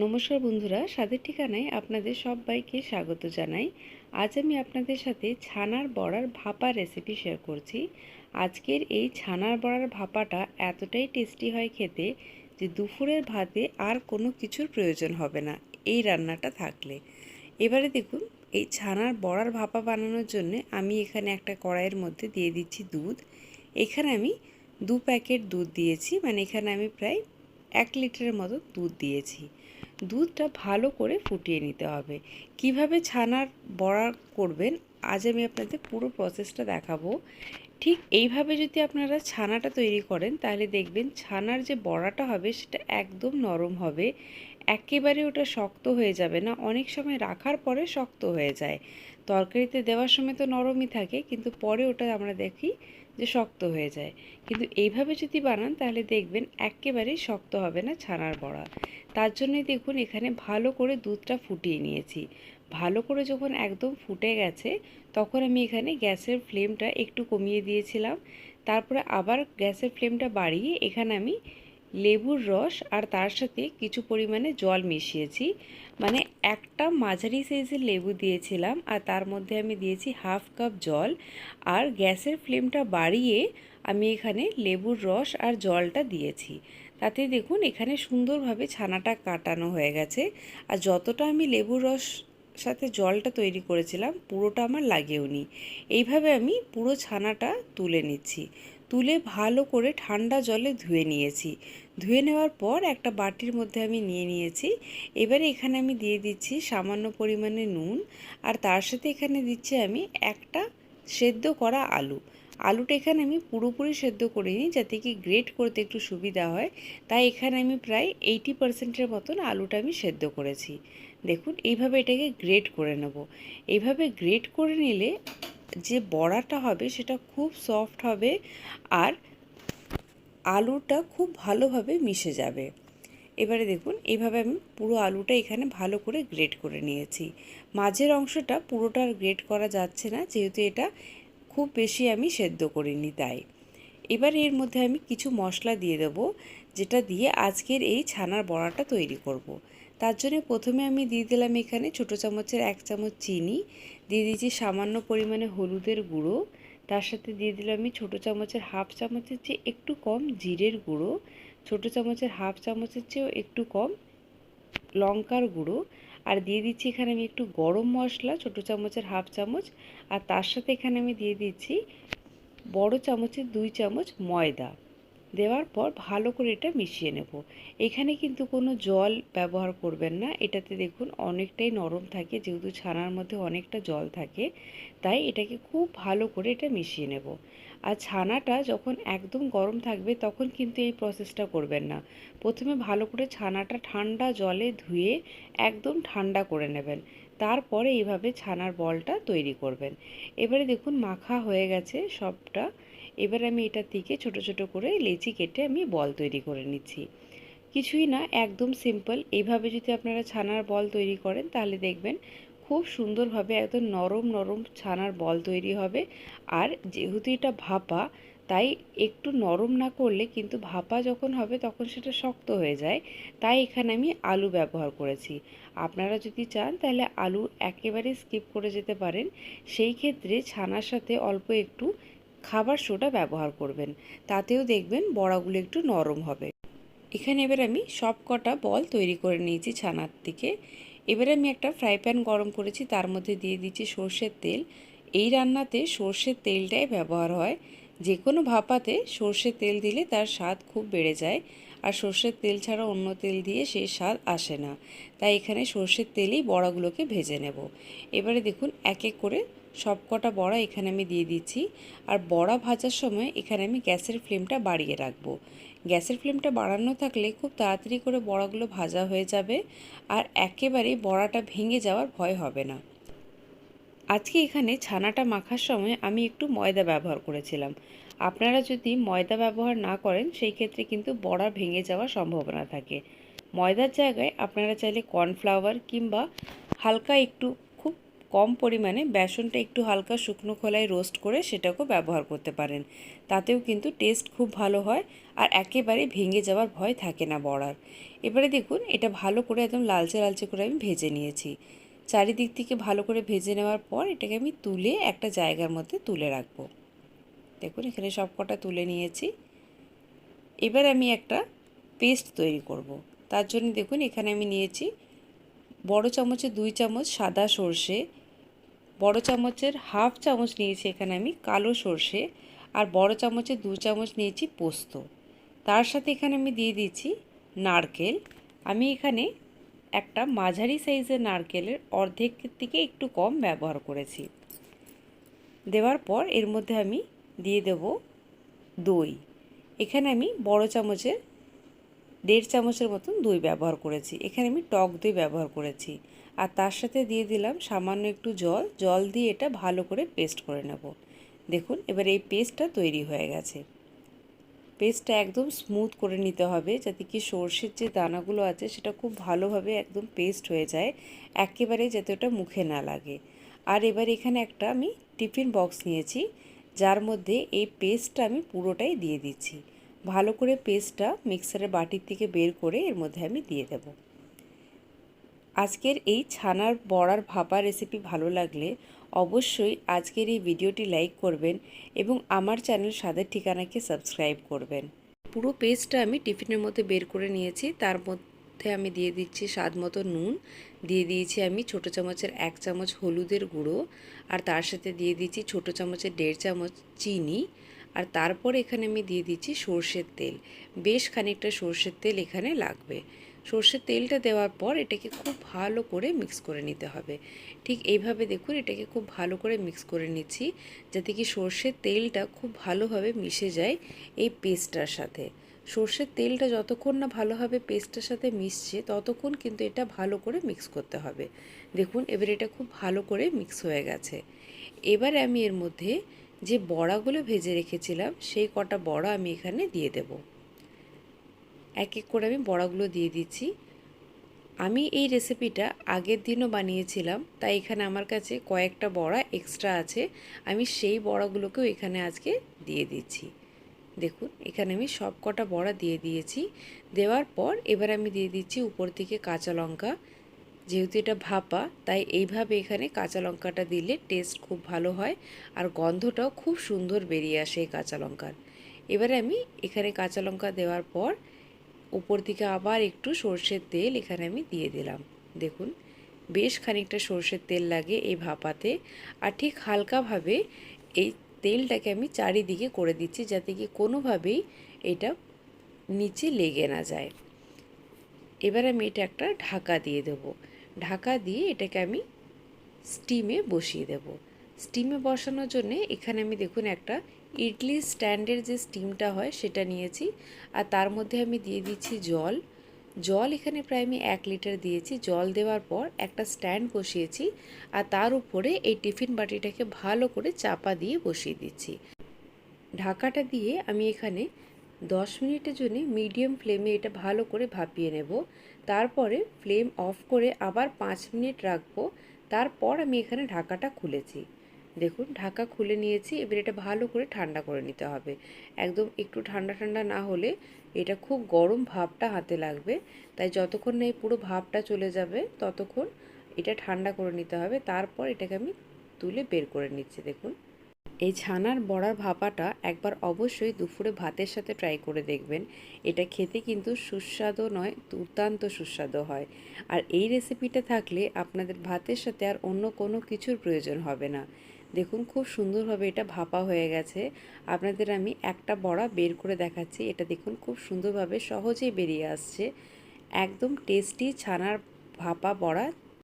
নমস্কার বন্ধুরা, স্বাদের ঠিকানায় আপনাদের সবাইকে স্বাগত জানাই। আজ আমি আপনাদের সাথে ছানার বড়ার ভাপা রেসিপি শেয়ার করছি। আজকের এই ছানার বড়ার ভাপাটা এতটাই টেস্টি হয় খেতে যে দুপুরের ভাতে আর কোনো কিছুর প্রয়োজন হবে না, এই রান্নাটা থাকলে। এবারে দেখুন, এই ছানার বড়ার ভাপা বানানোর জন্য আমি এখানে একটা কড়াইয়ের মধ্যে দিয়ে দিচ্ছি দুধ। এখানে আমি দু প্যাকেট দুধ দিয়েছি মানে এখানে আমি প্রায় এক লিটারের মতো দুধ দিয়েছি। দুধটা ভালো করে ফুটিয়ে নিতে হবে। কীভাবে ছানার বড়া করবেন, আজ আমি আপনাদের পুরো প্রসেসটা দেখাবো। ঠিক এইভাবে যদি আপনারা ছানাটা তৈরি করেন, তাহলে দেখবেন ছানার যে বড়াটা হবে, সেটা একদম নরম হবে। একেবারে ওটা শক্ত হয়ে যাবে না। অনেক সময় রাখার পরে শক্ত হয়ে যায়। তরকারিতে দেওয়ার সময় তো নরমই থাকে, কিন্তু পরে ওটা আমরা দেখি যে শক্ত হয়ে যায়। কিন্তু এইভাবে যদি বানান, তাহলে দেখবেন একেবারেই শক্ত হবে না ছানার বড়া। তার জন্যই দেখুন, এখানে ভালো করে দুধটা ফুটিয়ে নিয়েছি। ভালো করে যখন একদম ফুটে গেছে, তখন আমি এখানে গ্যাসের ফ্লেমটা একটু কমিয়ে দিয়েছিলাম। তারপরে আবার গ্যাসের ফ্লেমটা বাড়িয়ে এখানে আমি লেবুর রস আর তার সাথে কিছু পরিমাণে জল মিশিয়েছি। মানে একটা মাঝারি সাইজের লেবু দিয়েছিলাম আর তার মধ্যে আমি দিয়েছি হাফ কাপ জল। আর গ্যাসের ফ্লেমটা বাড়িয়ে আমি এখানে লেবুর রস আর জলটা দিয়েছি। তাতে দেখুন এখানে সুন্দরভাবে ছানাটা কাটানো হয়ে গেছে। আর যতটা আমি লেবুর রস সাথে জলটা তৈরি করেছিলাম, পুরোটা আমার লাগেও নি এইভাবে আমি পুরো ছানাটা তুলে নিচ্ছি। তুলে ভালো করে ঠান্ডা জলে ধুয়ে নিয়েছি। ধুয়ে নেওয়ার পর একটা বাটির মধ্যে আমি নিয়ে নিয়েছি। এবারে এখানে আমি দিয়ে দিচ্ছি সামান্য পরিমাণে নুন আর তার সাথে এখানে দিচ্ছি আমি একটা সেদ্ধ করা আলু। আলুটা এখানে আমি পুরোপুরি সেদ্ধ করিনি যাতে কি গ্রেট করতে একটু সুবিধা হয়। তাই এখানে আমি প্রায় এইটি পার্সেন্টের মতন আলুটা আমি সেদ্ধ করেছি। দেখুন, এইভাবে এটাকে গ্রেট করে নেব। এইভাবে গ্রেট করে নিলে যে বড়াটা হবে সেটা খুব সফট হবে আর আলুটা খুব ভালোভাবে মিশে যাবে। এবারে দেখুন এইভাবে আমি পুরো আলুটা এখানে ভালো করে গ্রেট করে নিয়েছি। মাঝের অংশটা পুরোটা গ্রেট করা যাচ্ছে না, যেহেতু এটা খুব বেশি আমি সেদ্ধ করিনি তাই। এবার এর মধ্যে আমি কিছু মশলা দিয়ে দেব, যেটা দিয়ে আজকের এই ছানার বড়াটা তৈরি করব। তার জন্য প্রথমে আমি দিয়ে দিলাম এখানে ছোটো চামচের এক চামচ চিনি, দিয়ে দিয়েছি সামান্য পরিমাণে হলুদের গুঁড়ো তার সাথে দিয়ে দিলাম আমি ছোটো চামচের হাফ চামচের চেয়ে একটু কম জিরের গুঁড়ো, ছোটো চামচের হাফ চামচের চেয়েও একটু কম লঙ্কার গুঁড়ো। আর দিয়ে দিচ্ছি এখানে আমি একটু গরম মশলা, ছোটো চামচের হাফ চামচ। আর তার সাথে এখানে আমি দিয়ে দিচ্ছি বড় চামচের দুই চামচ ময়দা। দেওয়ার পর ভালো করে এটা মিশিয়ে নেব। এখানে কিন্তু কোনো জল ব্যবহার করবেন না। এটাতে দেখুন অনেকটাই নরম থাকে, যেহেতু ছানার মধ্যে অনেকটা জল থাকে, তাই এটাকে খুব ভালো করে এটা মিশিয়ে নেব। আর ছানাটা যখন একদম গরম থাকবে, তখন কিন্তু এই প্রসেসটা করবেন না। প্রথমে ভালো করে ছানাটা ঠান্ডা জলে ধুয়ে একদম ঠান্ডা করে নেবেন। তারপরে এইভাবে ছানার বলটা তৈরি করবেন। এবারে দেখুন মাখা হয়ে গেছে সবটা। এবার আমি এটার থেকে ছোট ছোট করে লেচি কেটে আমি বল তৈরি করে নিচ্ছি। কিছুই না, একদম সিম্পল এইভাবে যদি আপনারা ছানার বল তৈরি করেন, তাহলে দেখবেন খুব সুন্দরভাবে একদম নরম নরম ছানার বল তৈরি হবে। আর যেহেতু এটা ভাপা, তাই একটু নরম না করলে কিন্তু ভাপা যখন হবে, তখন সেটা শক্ত হয়ে যায়। তাই এখানে আমি আলু ব্যবহার করেছি। আপনারা যদি চান, তাহলে আলু একেবারে স্কিপ করে যেতে পারেন। সেই ক্ষেত্রে ছানার সাথে অল্প একটু খাবার সোডা ব্যবহার করবেন। তাতেও দেখবেন বড়াগুলো একটু নরম হবে। এখানে এবার আমি সব কটা বল তৈরি করে নিয়েছি ছানার থেকে এবারে আমি একটা ফ্রাই প্যান গরম করেছি, তার মধ্যে দিয়ে দিচ্ছি সর্ষের তেল। এই রান্নাতে সর্ষের তেলটাই ব্যবহার হয়। যে কোনো ভাপাতে সর্ষের তেল দিলে তার স্বাদ খুব বেড়ে যায়। আর সর্ষের তেল ছাড়া অন্য তেল দিয়ে সেই স্বাদ আসে না। তাই এখানে সর্ষের তেলেই বড়াগুলোকে ভেজে নেব। এবারে দেখুন, এক এক করে সব কটা বড়া এখানে আমি দিয়ে দিচ্ছি। আর বড়া ভাজার সময় এখানে আমি গ্যাসের ফ্লেমটা বাড়িয়ে রাখব। গ্যাসের ফ্লেমটা বাড়ানো থাকলে খুব তাড়াতাড়ি করে বড়াগুলো ভাজা হয়ে যাবে আর একেবারেই বড়াটা ভেঙে যাওয়ার ভয় হবে না। আজকে এখানে ছানাটা মাখার সময় আমি একটু ময়দা ব্যবহার করেছিলাম। আপনারা যদি ময়দা ব্যবহার না করেন, সেই ক্ষেত্রে কিন্তু বড়া ভেঙে যাওয়ার সম্ভাবনা থাকে। ময়দার জায়গায় আপনারা চাইলে কর্নফ্লাওয়ার কিংবা হালকা একটু কম পরিমাণে বেসনটা একটু হালকা শুকনো খোলায় রোস্ট করে সেটাকেও ব্যবহার করতে পারেন। তাতেও কিন্তু টেস্ট খুব ভালো হয় আর একেবারে ভেঙে যাওয়ার ভয় থাকে না বড়ার। এবারে দেখুন, এটা ভালো করে একদম লালচে লালচে করে আমি ভেজে নিয়েছি। চারিদিক থেকে ভালো করে ভেজে নেওয়ার পর এটাকে আমি তুলে একটা জায়গার মধ্যে তুলে রাখব। দেখুন, এখানে সব কটা তুলে নিয়েছি। এবার আমি একটা পেস্ট তৈরি করব। তার জন্য দেখুন, এখানে আমি নিয়েছি বড় চামচে দুই চামচ সাদা সর্ষে বড় চামচের হাফ চামচ নিয়েছি এখানে আমি কালো সর্ষে আর বড় চামচে দু চামচ নিয়েছি পোস্ত। তার সাথে এখানে আমি দিয়ে দিচ্ছি নারকেল। আমি এখানে একটা মাঝারি সাইজের নারকেলের অর্ধেকের থেকে একটু কম ব্যবহার করেছি। দেওয়ার পর এর মধ্যে আমি দিয়ে দেব দই। এখানে আমি বড় চামচের দেড় চামচের মতন দই ব্যবহার করেছি। এখানে আমি টক দই ব্যবহার করেছি। আর তার সাথে দিয়ে দিলাম সামান্য একটু জল। জল দিয়ে এটা ভালো করে পেস্ট করে নেব। দেখুন, এবার এই পেস্টটা তৈরি হয়ে গেছে। পেস্টটা একদম স্মুথ করে নিতে হবে যাতে কি সর্ষের যে দানাগুলো আছে সেটা খুব ভালোভাবে একদম পেস্ট হয়ে যায় একেবারে যাতে ওটা মুখে না লাগে। আর এবার এখানে একটা আমি টিফিন বক্স নিয়েছি, যার মধ্যে এই পেস্টটা আমি পুরোটাই দিয়ে দিচ্ছি। ভালো করে পেস্টটা মিক্সারের বাটির থেকে বের করে এর মধ্যে আমি দিয়ে দেব। আজকের এই ছানার বড়ার ভাপা রেসিপি ভালো লাগলে অবশ্যই আজকের এই ভিডিওটি লাইক করবেন এবং আমার চ্যানেল স্বাদের ঠিকানাকে সাবস্ক্রাইব করবেন। পুরো পেস্টটা আমি টিফিনের মধ্যে বের করে নিয়েছি। তার মধ্যে আমি দিয়ে দিচ্ছি স্বাদ মতো নুন। দিয়ে দিয়েছি আমি ছোটো চামচের এক চামচ হলুদের গুঁড়ো। আর তার সাথে দিয়ে দিচ্ছি ছোটো চামচের দেড় চামচ চিনি। আর তারপর এখানে আমি দিয়ে দিচ্ছি সর্ষের তেল। বেশ খানিকটা সর্ষের তেল এখানে লাগবে। সর্ষের তেলটা দেওয়ার পর এটাকে খুব ভালো করে মিক্স করে নিতে হবে। ঠিক এইভাবে দেখুন, এটাকে খুব ভালো করে মিক্স করে নিচ্ছি, যাতে কি সর্ষের তেলটা খুব ভালোভাবে মিশে যায় এই পেস্টটার সাথে। সর্ষের তেলটা যতক্ষণ না ভালোভাবে পেস্টটার সাথে মিশছে, ততক্ষণ কিন্তু এটা ভালো করে মিক্স করতে হবে। দেখুন, এবার এটা খুব ভালো করে মিক্স হয়ে গেছে। এবারে আমি এর মধ্যে যে বড়াগুলো ভেজে রেখেছিলাম, সেই কটা বড়া আমি এখানে দিয়ে দেব। এক এক করে আমি বড়াগুলো দিয়ে দিচ্ছি। আমি এই রেসিপিটা আগের দিনও বানিয়েছিলাম, তাই এখানে আমার কাছে কয়েকটা বড়া এক্সট্রা আছে। আমি সেই বড়াগুলোকেও এখানে আজকে দিয়ে দিচ্ছি। দেখুন, এখানে আমি সব কটা বড়া দিয়ে দিয়েছি। দেওয়ার পর এবার আমি দিয়ে দিচ্ছি উপর থেকে কাঁচা লঙ্কা। যেহেতু এটা ভাপা, তাই এইভাবে এখানে কাঁচা লঙ্কাটা দিলে টেস্ট খুব ভালো হয় আর গন্ধটাও খুব সুন্দর বেরিয়ে আসে এই কাঁচা লঙ্কার। এবারে আমি এখানে কাঁচা লঙ্কা দেওয়ার পর উপর থেকে আবার একটু সর্ষের তেল এখানে আমি দিয়ে দিলাম। দেখুন, বেশ খানিকটা সর্ষের তেল লাগে এই ভাপাতে। আর ঠিক হালকাভাবে এই তেলটাকে আমি চারিদিকে করে দিচ্ছি যাতে কি কোনোভাবেই এটা নিচে লেগে না যায়। এবার আমি এটা একটা ঢাকা দিয়ে দেবো। ঢাকা দিয়ে এটাকে আমি স্টিমে বসিয়ে দেব। স্টিমে বসানোর জন্যে এখানে আমি দেখুন একটা ইডলি স্ট্যান্ডের যে স্টিমটা হয় সেটা নিয়েছি। আর তার মধ্যে আমি দিয়ে দিচ্ছি জল। জল এখানে প্রায় আমি এক লিটার দিয়েছি। জল দেওয়ার পর একটা স্ট্যান্ড বসিয়েছি আর তার উপরে এই টিফিন বাটিটাকে ভালো করে চাপা দিয়ে বসিয়ে দিচ্ছি। ঢাকাটা দিয়ে আমি এখানে দশ মিনিটের জন্য মিডিয়াম ফ্লেমে এটা ভালো করে ভাপিয়ে নেব। তারপরে ফ্লেম অফ করে আবার পাঁচ মিনিট রাখব। তারপর আমি এখানে ঢাকাটা খুলেছি। দেখুন, ঢাকা খুলে নিয়েছি, এবার এটা ভালো করে ঠান্ডা করে নিতে হবে। একদম একটু ঠান্ডা ঠান্ডা না হলে এটা খুব গরম ভাবটা হাতে লাগবে। তাই যতক্ষণ না এই পুরো ভাবটা চলে যাবে, ততক্ষণ এটা ঠান্ডা করে নিতে হবে। তারপর এটাকে আমি তুলে বের করে নিচ্ছি, দেখুন। এই ছানার বড়ার ভাপাটা একবার অবশ্যই দুপুরে ভাতের সাথে ট্রাই করে দেখবেন। এটা খেতে কিন্তু সুস্বাদু নয়, দুর্দান্ত সুস্বাদু হয়। আর এই রেসিপিটা থাকলে আপনাদের ভাতের সাথে আর অন্য কোনো কিছুর প্রয়োজন হবে না। দেখুন, খুব সুন্দরভাবে এটা ভাপা হয়ে গেছে। আপনাদের আমি একটা বড়া বের করে দেখাচ্ছি। এটা দেখুন, খুব সুন্দরভাবে সহজেই বেরিয়ে আসছে। একদম টেস্টি ছানার ভাপা বড়া।